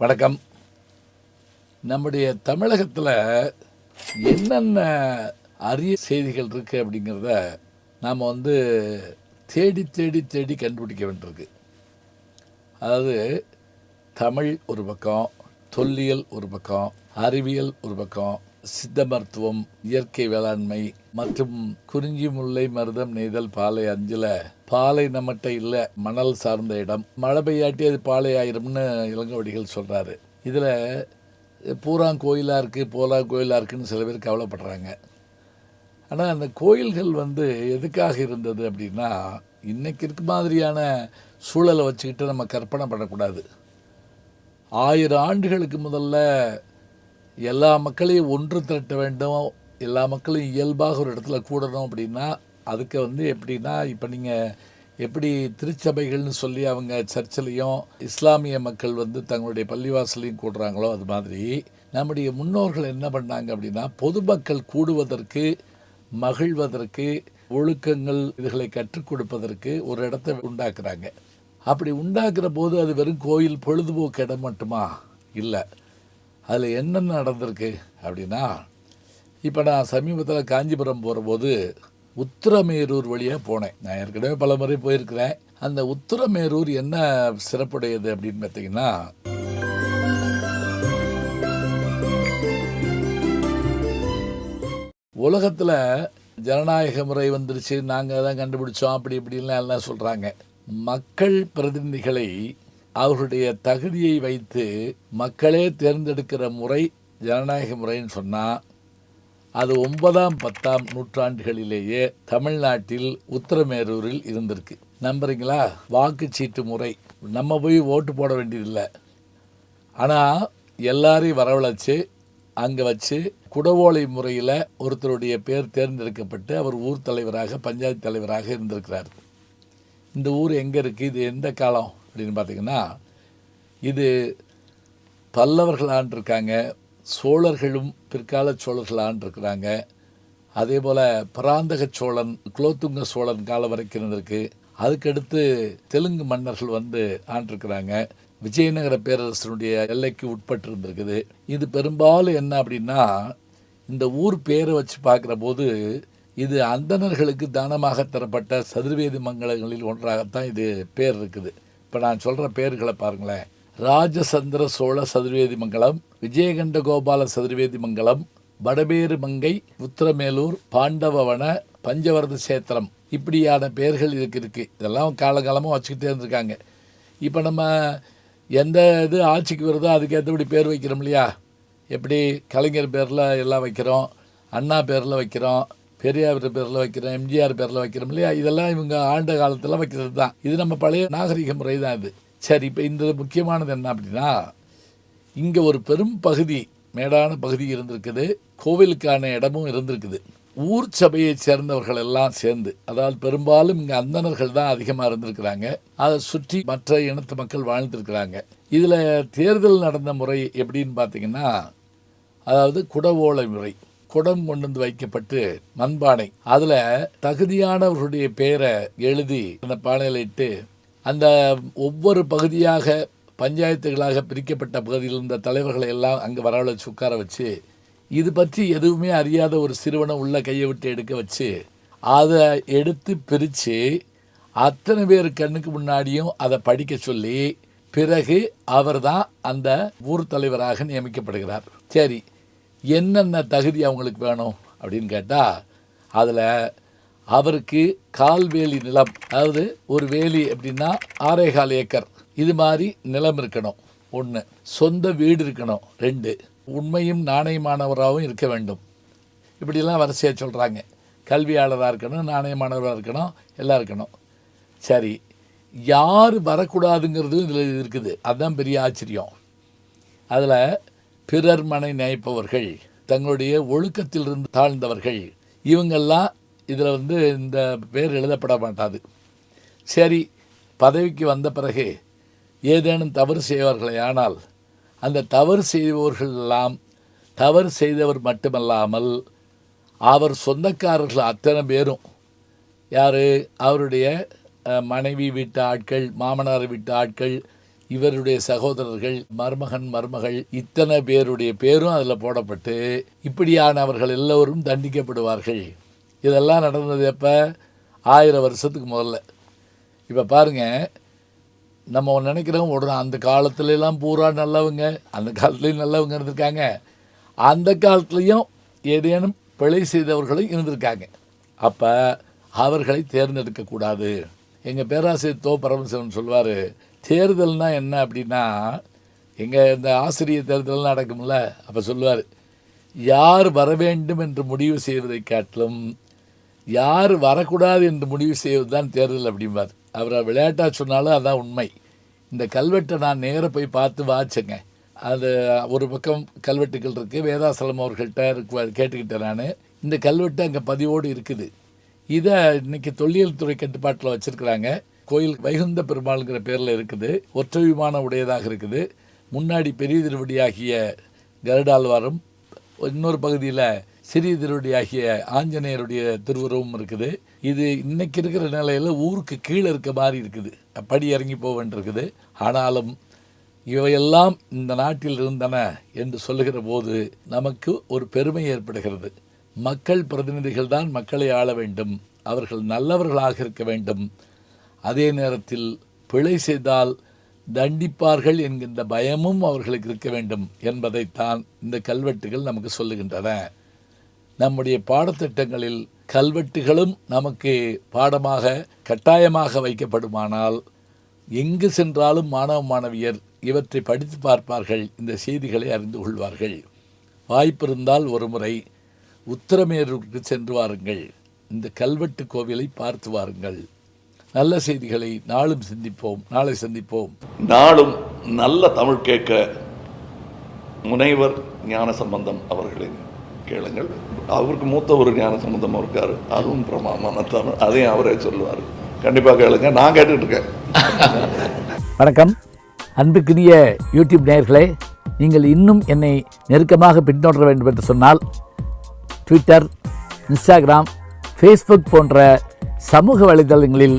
வணக்கம். நம்முடைய தமிழகத்தில் என்னென்ன அரிய செய்திகள் இருக்குது அப்படிங்கிறத நாம் வந்து தேடி தேடி தேடி கண்டுபிடிக்க வேண்டியிருக்கு. அதாவது தமிழ் ஒரு பக்கம் தொல்லியல் ஒரு பக்கம் அறிவியல் ஒரு பக்கம் சித்த மருத்துவம் இயற்கை வேளாண்மை மற்றும் குறிஞ்சி முல்லை மருதம் நெய்தல் பாலை அஞ்சில். பாலை நம்மகிட்ட இல்லை மணல் சார்ந்த இடம். மழை பெய்யாட்டி அது பாலை ஆயிரும்னு இளங்கவடிகள் சொல்கிறாரு இதில் பூரா கோயிலாக இருக்குது போலா கோயிலாக இருக்குதுன்னு சில பேர் கவலைப்படுறாங்க. ஆனால் அந்த கோயில்கள் வந்து எதுக்காக இருந்தது அப்படின்னா இன்னைக்கு இருக்க மாதிரியான சூழலை வச்சுக்கிட்டு நம்ம கற்பனை பண்ணக்கூடாது. ஆயிரம் ஆண்டுகளுக்கு முதல்ல எல்லா மக்களையும் ஒன்று திரட்ட வேண்டும். எல்லா மக்களையும் இயல்பாக ஒரு இடத்துல கூடணும் அப்படின்னா அதுக்கு வந்து எப்படின்னா இப்போ நீங்கள் எப்படி திருச்சபைகள்னு சொல்லி அவங்க சர்ச்சிலையும் இஸ்லாமிய மக்கள் வந்து தங்களுடைய பள்ளிவாசலையும் கூடுறாங்களோ அது மாதிரி நம்முடைய முன்னோர்கள் என்ன பண்ணாங்க அப்படின்னா பொதுமக்கள் கூடுவதற்கு மகிழ்வதற்கு ஒழுக்கங்கள் இதுகளை கற்றுக் கொடுப்பதற்கு ஒரு இடத்தை உண்டாக்குறாங்க. அப்படி உண்டாக்குற போது அது வெறும் கோயில் பொழுதுபோக்கு இடம் மட்டுமா? இல்லை. அதில் என்னென்ன நடந்திருக்கு அப்படின்னா இப்போ நான் சமீபத்தில் காஞ்சிபுரம் போகிறபோது உத்திரமேரூர் வழியாக போனேன். நான் ஏற்கனவே பல முறை போயிருக்கிறேன். அந்த உத்திரமேரூர் என்ன சிறப்புடையது அப்படின்னு பார்த்தீங்கன்னா உலகத்தில் ஜனநாயக முறை வந்துருச்சு நாங்கள் தான் கண்டுபிடிச்சோம் அப்படி இப்படின்லாம் எல்லாம் சொல்கிறாங்க மக்கள் பிரதிநிதிகளை அவர்களுடைய தகுதியை வைத்து மக்களே தேர்ந்தெடுக்கிற முறை ஜனநாயக முறைன்னு சொன்னால் அது ஒன்பதாம் பத்தாம் நூற்றாண்டுகளிலேயே தமிழ்நாட்டில் உத்தரமேரூரில் இருந்திருக்கு. நம்புறீங்களா? வாக்குச்சீட்டு முறை. நம்ம போய் ஓட்டு போட வேண்டியதில்லை. ஆனால் எல்லாரையும் வரவழைச்சு அங்கே வச்சு குடவோலை முறையில் ஒருத்தருடைய பேர் தேர்ந்தெடுக்கப்பட்டு அவர் ஊர் தலைவராக பஞ்சாயத்து தலைவராக இருந்திருக்கிறார். இந்த ஊர் எங்கே இருக்குது இது எந்த காலம்? அப்படின்னு பார்த்தீங்கன்னா இது பல்லவர்கள் ஆண்டிருக்காங்க சோழர்களும் பிற்கால சோழர்கள் ஆண்டிருக்கிறாங்க அதே போல் பராந்தக சோழன் குலோத்துங்க சோழன் காலம் வரைக்கும் இருந்திருக்கு. அதுக்கடுத்து தெலுங்கு மன்னர்கள் வந்து ஆண்டிருக்கிறாங்க. விஜயநகர பேரரசனுடைய எல்லைக்கு உட்பட்டு இருந்திருக்குது இது பெரும்பாலும் என்ன அப்படின்னா இந்த ஊர் பேரை வச்சு பார்க்குற போது இது அந்தணர்களுக்கு தானமாக தரப்பட்ட சதுர்வேதி மங்கலங்களில் ஒன்றாகத்தான் இது பேர் இருக்குது. இப்போ நான் சொல்கிற பேர்களை பாருங்களேன். ராஜசந்திர சோழ சதுர்வேதி மங்கலம் விஜயகண்ட கோபால சதுர்வேதி மங்கலம் வடபேறு மங்கை உத்திரமேலூர் பாண்டவவன பஞ்சவரத சேத்திரம் இப்படியான பெயர்கள் இதுக்கு இருக்குது இதெல்லாம் காலகாலமாக வச்சுக்கிட்டே இருந்திருக்காங்க. இப்போ நம்ம எந்த இது ஆட்சிக்கு வருதோ அதுக்கேற்றபடி பேர் வைக்கிறோம் இல்லையா? எப்படி கலைஞர் பேரில் எல்லாம் வைக்கிறோம் அண்ணா பேரில் வைக்கிறோம் பெரியார் பேரில் வைக்கிறோம் எம்ஜிஆர் பேரில் வைக்கிறோம் இல்லையா? இதெல்லாம் இவங்க ஆண்ட காலத்தில் வைக்கிறது தான். இது நம்ம பழைய நாகரிக முறை தான் இது. சரி இப்போ இந்த முக்கியமானது என்ன அப்படின்னா இங்கே ஒரு பெரும் பகுதி மேடான பகுதி இருந்திருக்குது. கோவிலுக்கான இடமும் இருந்திருக்குது. ஊர் சபையை சேர்ந்தவர்கள் எல்லாம் சேர்ந்து அதாவது பெரும்பாலும் இங்கே அந்தணர்கள் தான் அதிகமாக இருந்திருக்கிறாங்க. அதை சுற்றி மற்ற இனத்து மக்கள் வாழ்ந்துருக்கிறாங்க. இதில் தேர்தல் நடந்த முறை எப்படின்னு பார்த்தீங்கன்னா அதாவது குடவோலை முறை. குடம் கொண்டு வந்து வைக்கப்பட்டு மண்பானை. அதில் தகுதியானவர்களுடைய பெயரை எழுதி அந்த பானையில் இட்டு அந்த ஒவ்வொரு பகுதியாக பஞ்சாயத்துகளாக பிரிக்கப்பட்ட பகுதியில் இருந்த தலைவர்களை எல்லாம் அங்கே வரவழைச்சு உட்கார வச்சு இது பற்றி எதுவுமே அறியாத ஒரு சிறுவனை உள்ள கையை விட்டு எடுக்க வச்சு அதை எடுத்து பிரித்து அத்தனை பேர் கண்ணுக்கு முன்னாடியும் அதை படிக்க சொல்லி பிறகு அவர் தான் அந்த ஊர் தலைவராக நியமிக்கப்படுகிறார். சரி என்னென்ன தகுதி அவங்களுக்கு வேணும் அப்படின்னு கேட்டால் அதில் அவருக்கு கால்வேலி நிலம் அதாவது ஒரு வேலி அப்படின்னா ஆறேகால் ஏக்கர். இது மாதிரி நிலம் இருக்கணும். ஒன்று சொந்த வீடு இருக்கணும். ரெண்டு உண்மையும் நாணயமானவராகவும் இருக்க வேண்டும். இப்படிலாம் வரிசையாக சொல்கிறாங்க கல்வியாளராக இருக்கணும் நாணயமானவராக இருக்கணும் எல்லாம் இருக்கணும். சரி யார் வரக்கூடாதுங்கிறதும் இதில் இருக்குது. அதுதான் பெரிய ஆச்சரியம். அதில் பிறர் மனை நினைப்பவர்கள் தங்களுடைய ஒழுக்கத்திலிருந்து தாழ்ந்தவர்கள் இவங்கெல்லாம் இதில் வந்து இந்த பேர் எழுதப்பட மாட்டாது. சரி பதவிக்கு வந்த பிறகு ஏதேனும் தவறு செய்வார்களே ஆனால் அந்த தவறு செய்பவர்கள் எல்லாம் தவறு செய்தவர் மட்டுமல்லாமல் அவர் சொந்தக்காரர்கள் அத்தனை பேரும் யார்? அவருடைய மனைவி வீட்டு ஆட்கள் மாமனார் வீட்டு ஆட்கள் இவருடைய சகோதரர்கள் மருமகன் மருமகள் இத்தனை பேருடைய பேரும் அதில் போடப்பட்டு இப்படியானவர்கள் எல்லோரும் தண்டிக்கப்படுவார்கள். இதெல்லாம் நடந்தது எப்போ? ஆயிரம் வருஷத்துக்கு முதல்ல. இப்போ பாருங்க நம்ம நினைக்கிறோம் உடனே அந்த காலத்துலலாம் பூரா நல்லவங்க அந்த காலத்துலேயும் நல்லவங்க இருந்திருக்காங்க. அந்த காலத்துலேயும் ஏதேனும் பிழை செய்தவர்களும் இருந்திருக்காங்க. அப்போ அவர்களை தேர்ந்தெடுக்கக்கூடாது. எங்கள் பேராசிரியர் தோ பரமசிவன் சொல்வார் தேர்தல்னால் என்ன அப்படின்னா எங்கள் இந்த ஆசிரியர் தேர்தல் நடக்கும்ல அப்போ சொல்லுவார் யார் வர வேண்டும் என்று முடிவு செய்வதை காட்டிலும் யார் வரக்கூடாது என்று முடிவு செய்வது தான் தேர்தல் அப்படிம்பார். அவரை விளையாட்டாக சொன்னாலும் அதான் உண்மை. இந்த கல்வெட்டை நான் நேராக போய் பார்த்து வாச்சேங்க அது ஒரு பக்கம் கல்வெட்டுகள் இருக்குது வேதாசலம் அவர்கள்ட்ட இருக்கு கேட்டுக்கிட்டேன் நான். இந்த கல்வெட்டு அங்கே பதிவோடு இருக்குது. இதை இன்றைக்கி தொல்லியல் துறை கட்டுப்பாட்டில் வச்சுருக்கிறாங்க. கோயில் வைகுந்த பெருமாள்ங்கிற பேரில் இருக்குது. ஒற்றை விமானம் உடையதாக இருக்குது. முன்னாடி பெரிய திருவடியாகிய கருடாழ்வாரும் இன்னொரு பகுதியில் சிறிய திருவடியாகிய ஆஞ்சநேயருடைய திருவுருவம் இருக்குது. இது இன்னைக்கு இருக்கிற நிலையில் ஊருக்கு கீழே இருக்க மாதிரி இருக்குது. படி இறங்கி போக வேண்டியிருக்குது. ஆனாலும் இவையெல்லாம் இந்த நாட்டில் இருந்தன என்று சொல்லுகிற போது நமக்கு ஒரு பெருமை ஏற்படுகிறது. மக்கள் பிரதிநிதிகள் தான் மக்களை ஆள வேண்டும். அவர்கள் நல்லவர்களாக இருக்க வேண்டும். அதே நேரத்தில் பிழை செய்தால் தண்டிப்பார்கள் என்கின்ற பயமும் அவர்களுக்கு இருக்க வேண்டும் என்பதைத்தான் இந்த கல்வெட்டுகள் நமக்கு சொல்லுகின்றன. நம்முடைய பாடத்திட்டங்களில் கல்வெட்டுகளும் நமக்கு பாடமாக கட்டாயமாக வைக்கப்படுமானால் எங்கு சென்றாலும் மாணவ மாணவியர் இவற்றை படித்து பார்ப்பார்கள் இந்த செய்திகளை அறிந்து கொள்வார்கள். வாய்ப்பிருந்தால் ஒருமுறை உத்தரமேரூருக்கு சென்று வாருங்கள். இந்த கல்வெட்டு கோவிலை பார்த்து வாருங்கள். நல்ல செய்திகளை நாளும் சிந்திப்போம் நாளை சந்திப்போம். நாளும் நல்ல தமிழ் கேட்க முனைவர் ஞான சம்பந்தம் அவர்களின் கேளுங்கள். அவருக்கு மூத்த ஒரு ஞான சம்பந்தம் இருக்காரு. அதுவும் பிரமாமான தமிழ். அதையும் அவரே சொல்லுவார். கண்டிப்பாக கேளுங்க. நான் கேட்டுட்டு இருக்கேன் வணக்கம். அன்புக்குரிய யூடியூப் நேயர்களே நீங்கள் இன்னும் என்னை நெருக்கமாக பின்தொடர வேண்டும் என்று சொன்னால் ட்விட்டர் இன்ஸ்டாகிராம் ஃபேஸ்புக் போன்ற சமூக வலைதளங்களில்